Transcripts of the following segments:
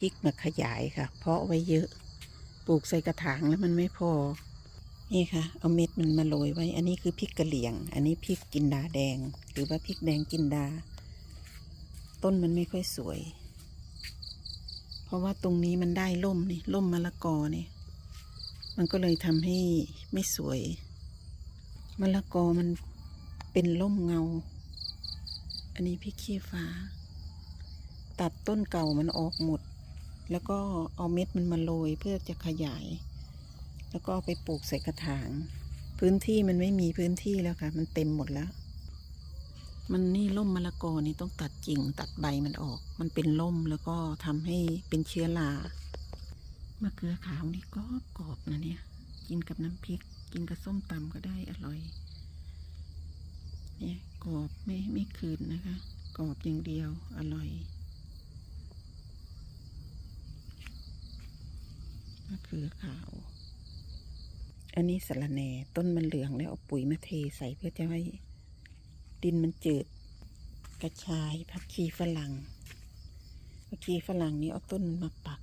พริกมาขยายค่ะ เพาะไว้เยอะ ปลูกใส่กระถางแล้วมันไม่พอ นี่ค่ะ เอาเม็ดมันมาโรยไว้ อันนี้คือพริกกะเหลี่ยง อันนี้พริกกินดาแดง หรือว่าพริกแดงกินดา ต้นมันไม่ค่อยสวย เพราะว่าตรงนี้มันได้ล่มนี่ล่มมะละกอนี่ มันก็เลยทำให้ไม่สวยมะละกอมันเป็นล่มเงา อันนี้พริกขี้ฟ้า ตัดต้นเก่ามันออกหมด แล้วก็เอาเม็ดมันมาโรยเพื่อจะขยาย แล้วก็เอาไปปลูกใส่กระถาง พื้นที่มันไม่มีพื้นที่แล้วค่ะ มันเต็มหมดแล้ว มันนี่ล่มมะละกอนี่ต้องตัดกิ่งตัดใบมันออก มันเป็นล่มแล้วก็ทำให้เป็นเชื้อรามะเขือขาวนี่ก็กรอบนะเนี่ย กินกับน้ำพริก กินกับส้มตำก็ได้อร่อย เนี่ยกรอบไม่ไม่คืนนะคะ กรอบอย่างเดียวอร่อย มะเขือขาว อันนี้สะระแหน่ต้นมันเหลืองแล้วเอาปุ๋ยมาเทใส่เพื่อจะให้ดินมันจืด กระชายผักชีฝรั่งผักชีฝรั่งนี้เอาต้นมันมาปัก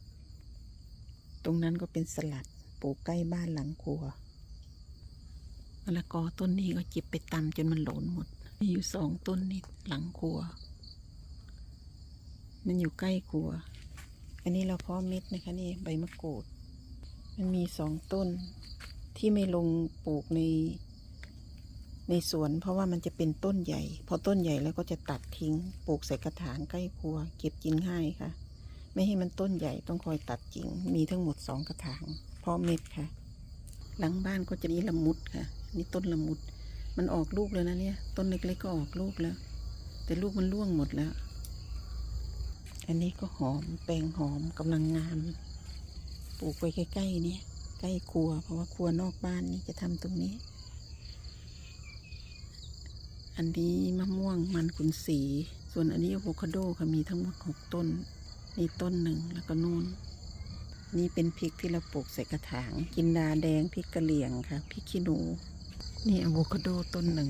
ตรงนั้นก็เป็นสลัดปลูกใกล้บ้านหลังครัวมะละกอต้นนี้ก็จิบไปตำจนมันหล่นหมด มีอยู่สองต้นนี่หลังครัว มันอยู่ใกล้ครัว อันนี้เราเพาะเม็ดนะคะนี่ใบมะกรูด มันมีสองต้นที่ไม่ลงปลูกใน ในสวน เพราะว่ามันจะเป็นต้นใหญ่ พอต้นใหญ่แล้วก็จะตัดทิ้ง ปลูกใส่กระถางใกล้ครัว เก็บกินง่ายค่ะ ไม่ให้มันต้นใหญ่ต้องคอยตัดกิ่งมีทั้งหมดสองกระถางเพาะเม็ดค่ะ หลังบ้านก็จะมีละมุดค่ะ นี่ต้นละมุด มันออกลูกแล้วนะเนี่ย ต้นเล็กๆก็ออกลูกแล้ว แต่ลูกมันร่วงหมดแล้ว อันนี้ก็หอมแปลงหอมกำลังงาม ปลูกไว้ใกล้ๆเนี่ยใกล้ครัว เพราะว่าครัวนอกบ้านนี่จะทำตรงนี้ อันนี้มะม่วงมันขุนสี ส่วนอันนี้อะโวคาโดค่ะมีทั้งหมดหกต้น นี่ต้นหนึ่งแล้วก็นู่น นี่เป็นพริกที่เราปลูกใส่กระถาง กินดาแดงพริกกะเหรี่ยงค่ะพริกขี้หนู นี่อะโวคาโดต้นหนึ่ง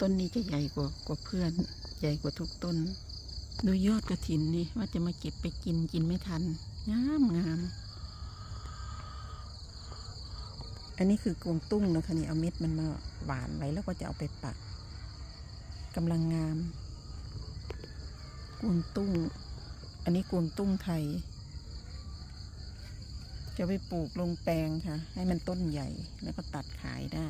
ต้นนี้จะใหญ่กว่ากว่าเพื่อน ใหญ่กว่าทุกต้น ดูยอดกระถินนี่ว่าจะมาเก็บไปกินกินไม่ทันงามงาม อันนี้คือกวงตุ้งนะคะนี่เอาเม็ดมันมาหวานไว้แล้วก็จะเอาไปปักกำลังงาม กวงตุ้ง อันนี้กวงตุ้งไทย จะไปปลูกลงแปลงค่ะ ให้มันต้นใหญ่แล้วก็ตัดขายได้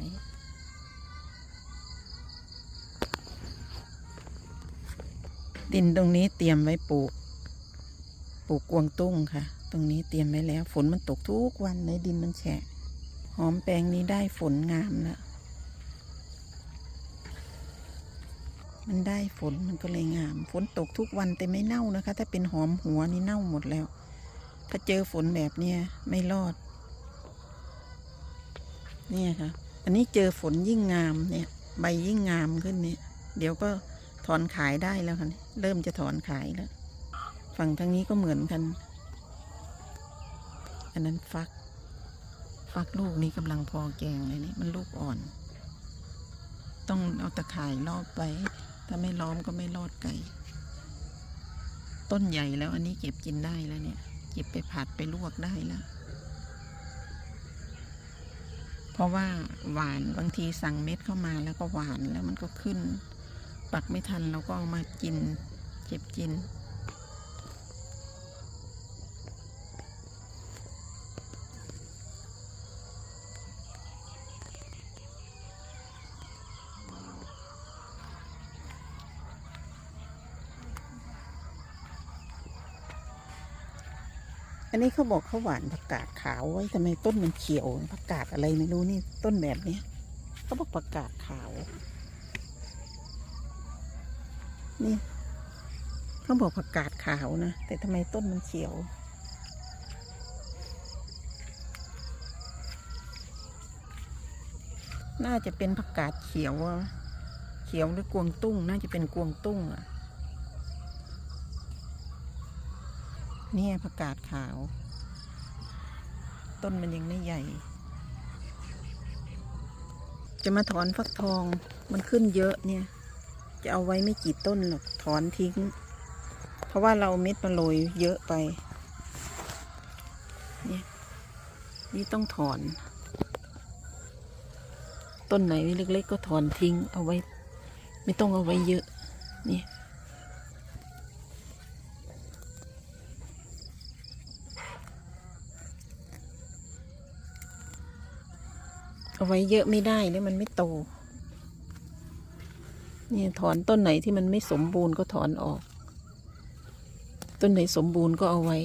ดินตรงนี้เตรียมไว้ปลูก ปลูกกวงตุ้งค่ะ ตรงนี้เตรียมไว้แล้ว ฝนมันตกทุกวันในดินมันแฉะ หอมแปลงนี้ได้ฝนงามแล้วมันได้ฝนมันก็เลยงาม ฝนตกทุกวันแต่ไม่เน่านะคะ ถ้าเป็นหอมหัวนี่เน่าหมดแล้ว ถ้าเจอฝนแบบเนี้ยไม่รอด เนี่ยค่ะ อันนี้เจอฝนยิ่งงามเนี่ย ใบยิ่งงามขึ้นเนี่ย เดี๋ยวก็ถอนขายได้แล้วค่ะเนี่ยเริ่มจะถอนขายแล้ว ฝั่งทางนี้ก็เหมือนกัน อันนั้นฟัก ฟักลูกนี้กำลังพอแกงเลยนี่มันลูกอ่อน ต้องเอาตะข่ายรอบไว้ถ้าไม่ล้อมก็ไม่รอดไก่ ต้นใหญ่แล้วอันนี้เก็บกินได้แล้วเนี่ย เก็บไปผัดไปลวกได้แล้ว เพราะว่าหวานบางทีสั่งเม็ดเข้ามาแล้วก็หวานแล้วมันก็ขึ้น ปักไม่ทันเราก็เอามากิน เก็บกิน อันนี้เขาบอกเขาหวานผักกาดขาวไว้ทำไมต้นมันเขียวผักกาดอะไรไม่รู้นี่ต้นแบบเนี้ยเขาบอกผักกาดขาว นี่เขาบอกผักกาดขาวนะแต่ทำไมต้นมันเขียวน่าจะเป็นผักกาดเขียวเขียวหรือกวงตุ้ง น่าจะเป็นกวงตุ้งอะ เนี่ยผักกาดขาว ต้นมันยังไม่ใหญ่ จะมาถอนฟักทองมันขึ้นเยอะเนี่ย จะเอาไว้ไม่กี่ต้นหรอกถอนทิ้ง เพราะว่าเราเม็ดมาโรยเยอะไปเนี่ยนี่ต้องถอน ต้นไหนเล็กๆก็ถอนทิ้งเอาไว้ ไม่ต้องเอาไว้เยอะนี่ เอาไว้เยอะไม่ได้เนี่ยมันไม่โตนี่ถอนต้นไหนที่มันไม่สมบูรณ์ก็ถอนออก ต้นไหนสมบูรณ์ก็เอาไว้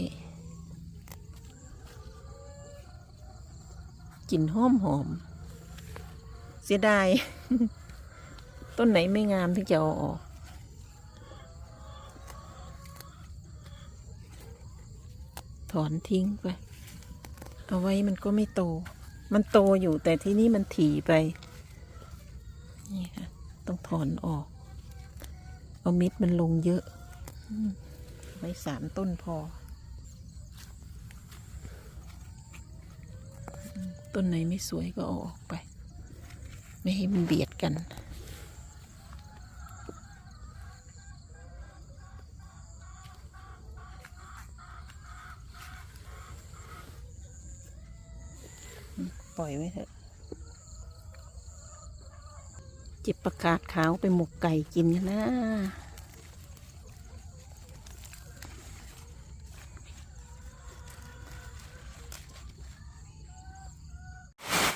กลิ่นหอมหอม เสียดาย ต้นไหนไม่งามที่จะเอาออก ถอนทิ้งไป เอาไว้มันก็ไม่โต มันโตอยู่แต่ที่นี่มันถี่ไป นี่ค่ะ ต้องถอนออก เอามิดมันลงเยอะไมไว้สามต้นพอ ต้นไหนไม่สวยก็เอาออกไป ไม่ให้มันเบียดกัน ปล่อยไว้เถอะจิบประกาศขาวไปหมกไก่กินนะ